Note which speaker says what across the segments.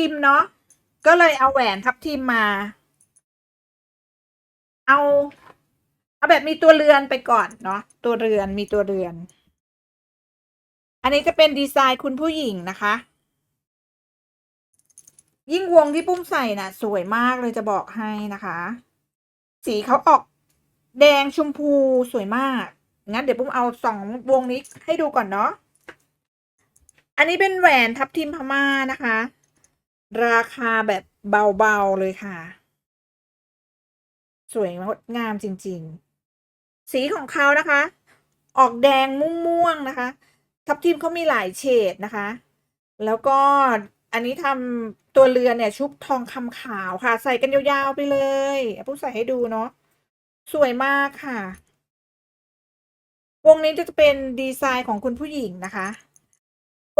Speaker 1: ทิมเนาะก็เลยเอาแหวนทับทิมมา เอา เอาแบบมีตัวเรือนไปก่อนเนาะตัวเรือนมีตัวเรือน อันนี้จะเป็นดีไซน์คุณผู้หญิงนะคะ ยิ่งวงที่ปุ้มใส่น่ะ สวยมากเลยจะบอกให้นะคะ สีเขาออกแดงชมพูสวยมาก งั้นเดี๋ยวปุ้มเอาสองวงนี้ให้ดูก่อนเนาะ อันนี้เป็นแหวนทับทิมพม่านะคะ ราคาแบบเบา ๆ เลยค่ะ สวยงดงามจริง ๆ สีของเขานะคะ ออกแดงม่วงๆนะคะ ทับทิมเขามีหลายเฉดนะคะ แล้วก็อันนี้ทำตัวเรือนเนี่ย ชุบทองคำขาวค่ะ ใส่กันยาวๆไปเลยปุ๊บใส่ให้ดูเนาะสวยมากค่ะ วงนี้จะเป็นดีไซน์ของคุณผู้หญิงนะคะ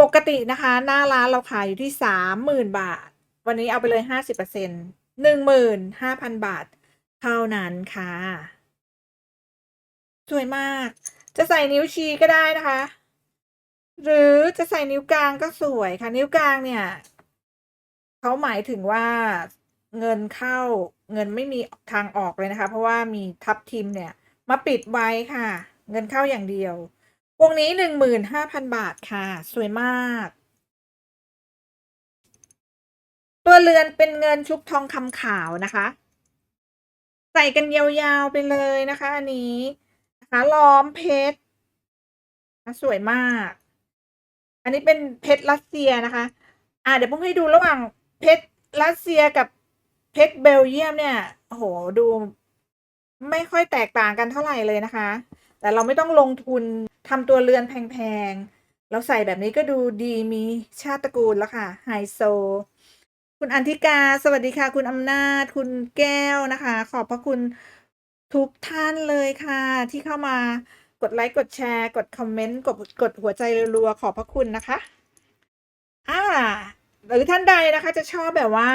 Speaker 1: ปกตินะคะหน้าร้านเราขายอยู่ที่สามหมื่นบาท วันนี้เอาไปเลยห้าสิบเปอร์เซ็นต์หนึ่งหมื่นห้าพันบาท เท่านั้นค่ะ สวยมาก จะใส่นิ้วชี้ก็ได้นะคะ หรือจะใส่นิ้วกลางก็สวยค่ะ นิ้วกลางเนี่ยเขาหมายถึงว่าเงินเข้าเงินไม่มีทางออกเลยนะคะ เพราะว่ามีทับทิมเนี่ย มาปิดไว้ค่ะ เงินเข้าอย่างเดียว วงนี้หนึ่งหมื่นห้าพันบาทค่ะ สวยมาก ตัวเรือนเป็นเงินชุบทองคำขาวนะคะ ใส่กันยาวๆไปเลยนะคะ อันนี้นะคะล้อมเพชรสวยมาก อันนี้เป็นเพชรรัสเซียนะคะ อ่าเดี๋ยวผมให้ดูระหว่างเพชรรัสเซียกับเพชรเบลเยียมเนี่ยโอ้โหดูไม่ค่อยแตกต่างกันเท่าไหร่เลยนะคะ แต่เราไม่ต้องลงทุน ทำตัวเรือนแพงๆ เราใส่แบบนี้ก็ดูดีมีชาติตระกูลแล้วค่ะ ไฮโซ คุณอันทิกา สวัสดีค่ะ คุณอำนาจ คุณแก้วนะคะ ขอบพระคุณทุกท่านเลยค่ะ ที่เข้ามากดไลค์กดแชร์ กดคอมเมนต์กดกดหัวใจรัวๆขอบพระคุณนะคะอ่าหรือท่านใดนะคะจะชอบแบบว่า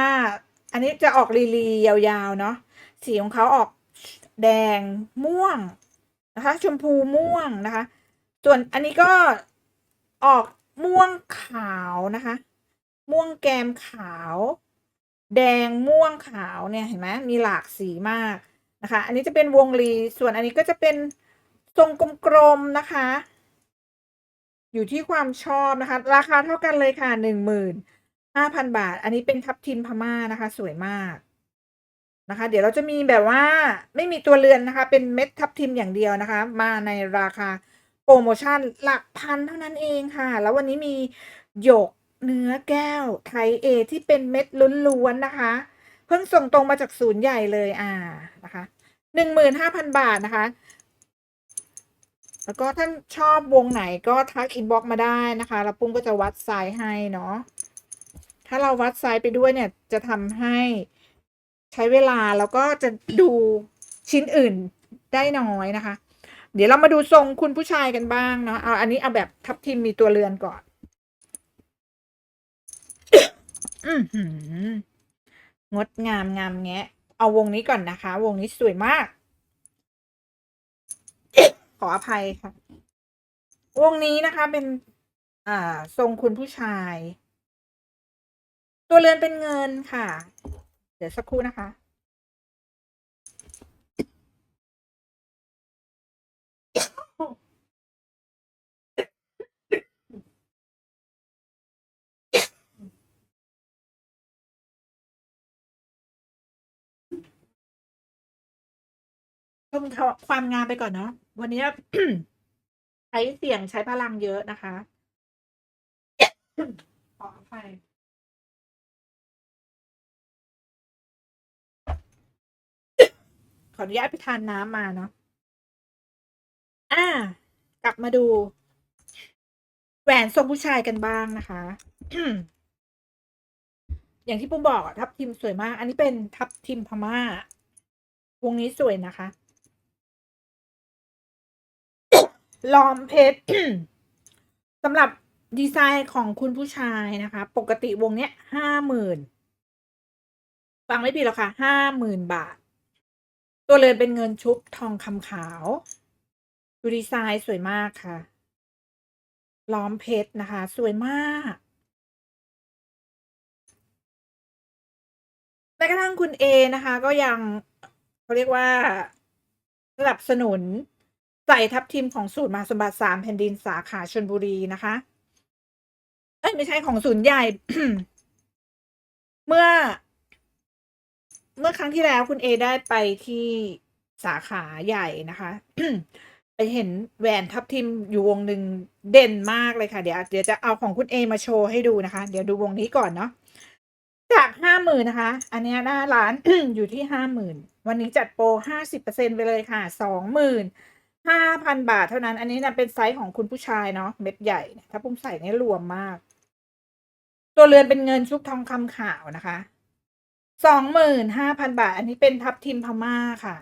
Speaker 1: อันนี้จะออกลีลียาวๆเนาะสีของเขาออกแดงม่วงนะคะ ชมพูม่วงนะคะ ส่วนอันนี้ก็ออกม่วงขาวนะคะ ม่วงแกมขาว แดงม่วงขาวเนี่ยเห็นไหมมีหลากสีมากนะคะ อันนี้จะเป็นวงรีส่วนอันนี้ก็จะเป็นทรงกลมๆนะคะ อยู่ที่ความชอบนะคะ ราคาเท่ากันเลยค่ะหนึ่งหมื่นห้าพันบาท อันนี้เป็นทับทิมพม่านะคะ สวยมากนะคะ เดี๋ยวเราจะมีแบบว่าไม่มีตัวเรือนนะคะ เป็นเม็ดทับทิมอย่างเดียวนะคะ มาในราคา โปรโมชั่นหลักพันเท่านั้นเองค่ะ แล้ววันนี้มีหยกเนื้อแก้วไทยเอที่เป็นเม็ดล้วนๆนะคะ เพิ่งส่งตรงมาจากศูนย์ใหญ่เลยอ่านะคะหนึ่งหมื่นห้าพันบาทนะคะ แล้วก็ท่านชอบวงไหนก็ทักอินบ็อกมาได้นะคะแล้วปุ้งก็จะวัดไซส์ให้เนาะถ้าเราวัดไซส์ไปด้วยเนี่ยจะทำให้ใช้เวลาแล้วก็จะดูชิ้นอื่นได้น้อยนะคะ เดี๋ยวเรามาดูทรงคุณผู้ชายกันบ้างเนาะเอาอันนี้เอาแบบทับทิมมีตัวเรือนก่อนงดงามงามแงะ เอาวงนี้ก่อนนะคะ วงนี้สวยมาก ขออภัยค่ะ วงนี้นะคะเป็น อ่า ทรงคุณผู้ชาย ตัวเรือนเป็นเงินค่ะ เดี๋ยวสักครู่นะคะ มความงามไปก่อนเนาะวันนี้ใช้เสียงใช้พลังเยอะนะคะขออภัยขออนุญาตไปทานน้ำมาเนาะ อ่า กลับมาดู แหวนทรงผู้ชายกันบ้างนะคะ อย่างที่ปุ้มบอกทับทิมสวยมาก อันนี้เป็นทับทิมพม่า วงนี้สวยนะคะ ล้อมเพชรสำหรับดีไซน์ของคุณผู้ชายนะคะ ปกติวงเนี้ยห้าหมื่นฟังไม่ผิดหรอกค่ะห้าหมื่นบาท ตัวเรือนเป็นเงินชุบทองคำขาว ดูดีไซน์สวยมากค่ะ ล้อมเพชรนะคะ สวยมากแม้กระทั่งคุณเอนะคะ ก็ยังเขาเรียกว่าสนับสนุน ใส่ทับทิมของศูนย์มหาสมบัติ3แผ่นดินสาขาชลบุรีนะคะ เอ๊ยไม่ใช่ของศูนย์ใหญ่ เมื่อ เมื่อครั้งที่แล้วคุณเอได้ไปที่สาขาใหญ่นะคะไปเห็นแหวนทับทิมอยู่วงหนึ่งเด่นมากเลยค่ะ เดี๋ยวเดี๋ยวจะเอาของคุณเอมาโชว์ให้ดูนะคะ เดี๋ยวดูวงนี้ก่อนเนาะจาก50,000นนะคะ อันนี้หน้าร้านอยู่ที่50,000วันนี้จัดโปร50%ไปเลยค่ะสองหมื่น 25,000บาทเท่านั้น อันนี้นะเป็นไซส์ของคุณผู้ชายเนาะเม็ดใหญ่ถ้าปุ้มใส่เนี่ยรวมมาก ตัวเรือนเป็นเงินชุบทองคำขาวนะคะ25,000บาท อันนี้เป็นทับทิมพม่าค่ะ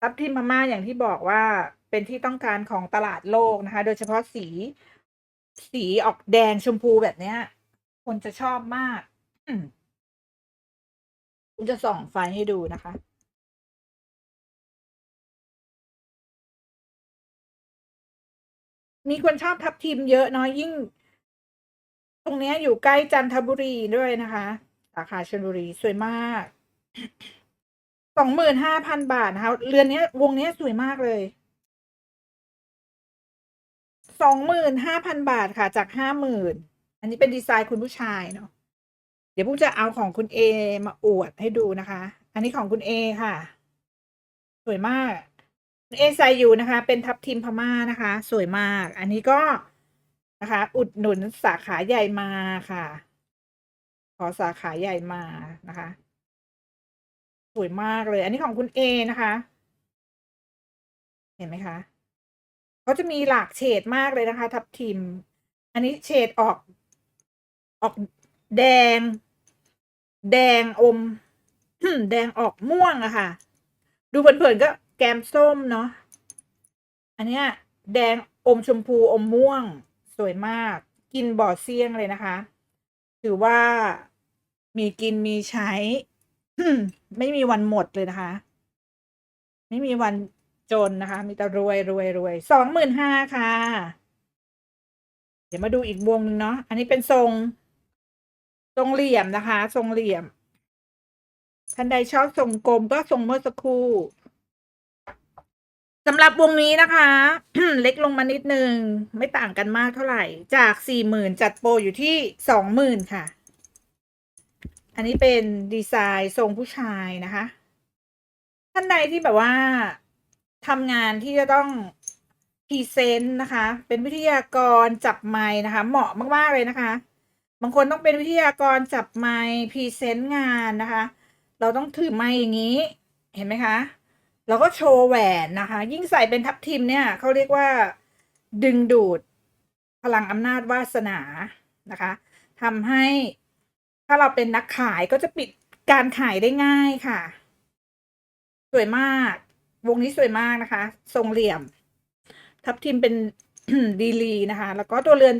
Speaker 1: ทับทิมพม่าอย่างที่บอกว่าเป็นที่ต้องการของตลาดโลกนะคะ โดยเฉพาะสี สีออกแดงชมพูแบบเนี้ย คนจะชอบมากอืมปุ้มจะส่องไฟให้ดูนะคะ มีคนชอบทับทิมเยอะเนาะยิ่ง ตรงนี้อยู่ใกล้จันทบุรีด้วยนะคะ สาขาชลบุรีสวยมาก25,000บาทนะคะเรือนนี้วงนี้สวยมากเลย25,000บาทค่ะ จาก50,000อันนี้เป็นดีไซน์คุณผู้ชายเนาะเดี๋ยวปุ้มจะเอาของคุณเอมาอวดให้ดูนะคะ อันนี้ของคุณเอค่ะ สวยมาก เอใส่อยู่นะคะ เป็นทับทิมพม่านะคะ สวยมาก อันนี้ก็นะคะ อุดหนุนสาขาใหญ่มาค่ะ ขอสาขาใหญ่มานะคะ สวยมากเลย อันนี้ของคุณเอนะคะ เห็นไหมคะเขาจะมีหลากเฉดมากเลยนะคะ ทับทิม อันนี้เฉดออก ออกแดง แดงอม แดงออกม่วงอะค่ะ ดูเผินๆก็ กมส้มเนาะ อันเนี้ยแดงอมชมพูอมม่วงสวยมาก กินบ่อเซี้ยงเลยนะคะ ถือว่ามีกินมีใช้ ไม่มีวันหมดเลยนะคะ ไม่มีวันจนนะคะ มีแต่รวยรวยรวย25,000ค่ะ เดี๋ยวมาดูอีกวงหนึ่งเนาะอันนี้เป็นทรง ทรงเหลี่ยมนะคะ ทรงเหลี่ยมท่านใดชอบทรงกลมก็ทรงเมื่อสักครู่ สำหรับวงนี้นะคะ เล็กลงมานิดนึง ไม่ต่างกันมากเท่าไหร่ จาก40,000จัดโปรอยู่ที่20,000ค่ะ อันนี้เป็นดีไซน์ทรงผู้ชายนะคะ ท่านใดที่แบบว่าทำงานที่จะต้องพรีเซนต์นะคะ เป็นวิทยากรจับไมค์นะคะ เหมาะมาก ๆ เลยนะคะ บางคนต้องเป็นวิทยากรจับไมค์พรีเซนต์งานนะคะ เราต้องถือไมค์อย่างนี้ เห็นไหมคะ เราก็โชว์แหวนนะคะ ยิ่งใส่เป็นทับทิมเนี่ยเขาเรียกว่าดึงดูดพลังอำนาจวาสนานะคะทำให้ถ้าเราเป็นนักขายก็จะปิดการขายได้ง่ายค่ะ สวยมาก วงนี้สวยมากนะคะ ทรงเหลี่ยม ทับทิมเป็นดีลีนะคะ แล้วก็ตัวเรือน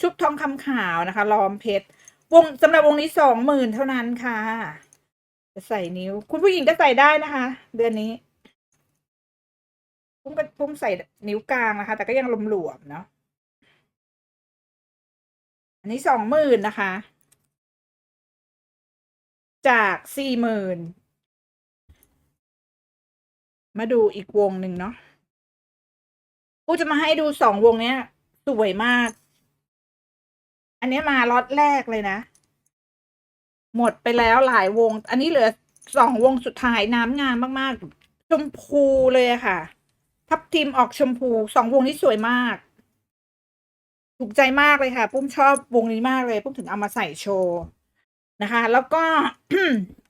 Speaker 1: ชุบทองคำขาวนะคะล้อมเพชรวงสำหรับวงนี้สองหมื่นเท่านั้นค่ะ จะใส่นิ้ว คุณผู้หญิงก็ใส่ได้นะคะ เดือนนี้ พุ่มก็พุ่มใส่นิ้วกลางนะคะ แต่ก็ยังหลวมๆเนาะอันนี้สองหมื่นนะคะ จากสี่หมื่นมาดูอีกวงหนึ่งเนาะกูจะมาให้ดูสองวงเนี้ย สวยมาก อันนี้มาล็อตแรกเลยนะ หมดไปแล้วหลายวง อันนี้เหลือสองวงสุดท้ายน้ำงามมาก ๆ ชมพูเลยค่ะ ทับทิมออกชมพูสองวงนี้สวยมาก ถูกใจมากเลยค่ะ ปุ้มชอบวงนี้มากเลย ปุ้มถึงเอามาใส่โชว์นะคะ แล้วก็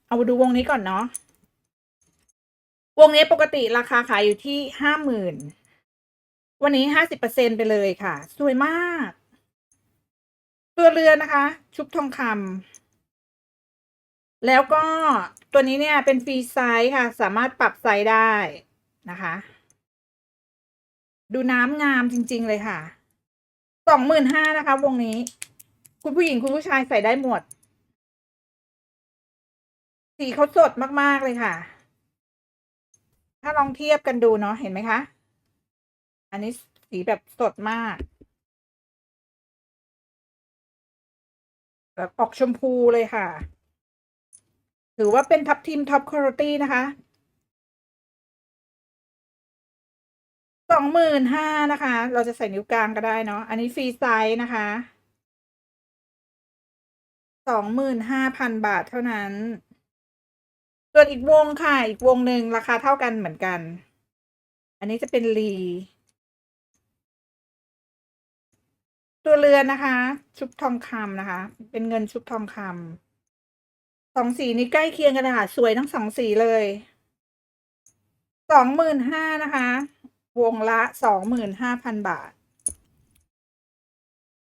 Speaker 1: เอามาดูวงนี้ก่อนเนาะวงนี้ปกติราคาขายอยู่ที่ห้าหมื่นวันนี้ห้าสิบเปอร์เซ็นไปเลยค่ะ สวยมาก ตัวเรือนนะคะ ชุบทองคำแล้วก็ตัวนี้เนี่ยเป็นฟรีไซส์ค่ะ สามารถปรับไซส์ได้นะคะ ดูน้ำงามจริง ๆ เลยค่ะสองหมื่นห้านะคะ วงนี้ คุณผู้หญิงคุณผู้ชายใส่ได้หมด สีเขาสดมาก ๆ เลยค่ะ ถ้าลองเทียบกันดูเนาะเห็นไหมคะ อันนี้สีแบบสดมากแบบออกชมพูเลยค่ะ
Speaker 2: ถือว่าเป็นทับทิมท็อปคุณภาพนะคะ 25,000นห้านะคะ เราจะใส่นิ้วกลางก็ได้เนาะ อันนี้ฟรีไซส์นะคะ25,000บาทเท่านั้น ส่วนอีกวงค่ะ อีกวงหนึ่งราคาเท่ากันเหมือนกัน อันนี้จะเป็นลี ตัวเรือนนะคะ ชุบทองคำนะคะ เป็นเงินชุบทองคำสองสีนี้ใกล้เคียงกันเลยค่ะสวยทั้งสองสีเลย25,000นะคะ วงละ25,000บาท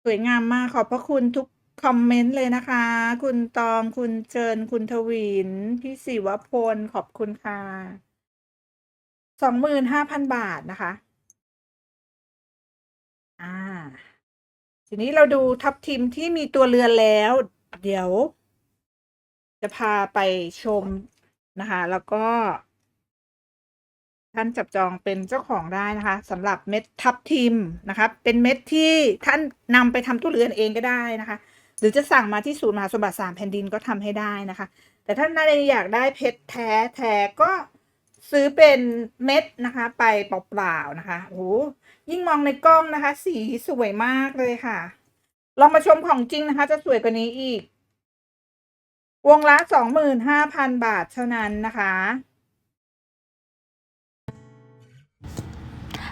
Speaker 2: สวยงามมากขอบพระคุณทุกคอมเมนต์เลยนะคะ คุณตองคุณเจิญคุณทวิน พี่ศิวพล ขอบคุณค่ะ25,000บาทนะคะ อ่า ทีนี้เราดูทับทิมที่มีตัวเรือนแล้ว เดี๋ยว จะพาไปชมนะคะ แล้วก็ ท่านจับจองเป็นเจ้าของได้นะคะสำหรับเม็ดทับทิมนะคะเป็นเม็ดที่ท่านนำไปทำตู้เรือนเองก็ได้นะคะ หรือจะสั่งมาที่ศูนย์มหาสมบัติสามแผ่นดินก็ทำให้ได้นะคะ แต่ถ้าท่านใดอยากได้เพชรแท้แท้ก็ซื้อเป็นเม็ดนะคะ ไปเปล่าๆนะคะโอ้ยิ่งมองในกล้องนะคะ สีสวยมากเลยค่ะ ลองมาชมของจริงนะคะ จะสวยกว่านี้อีก วงละ25,000บาทเท่านั้นนะคะ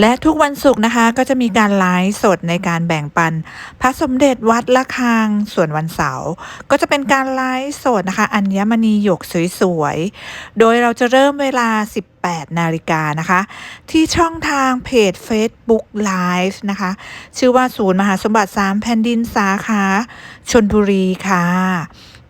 Speaker 1: และทุกวันศุกร์นะคะก็จะมีการไลฟ์สดในการแบ่งปัน พระสมเด็จวัดละคังส่วนวันเสาร์ก็จะเป็นการไลฟ์สดนะคะอัญมณีหยกสวยๆ โดยเราจะเริ่มเวลา 18 นาฬิกานะคะ ที่ช่องทางเพจ Facebook Live นะคะ ชื่อว่าศูนย์มหาสมบัติ 3 แผ่นดินสาขาชนบุรีค่ะ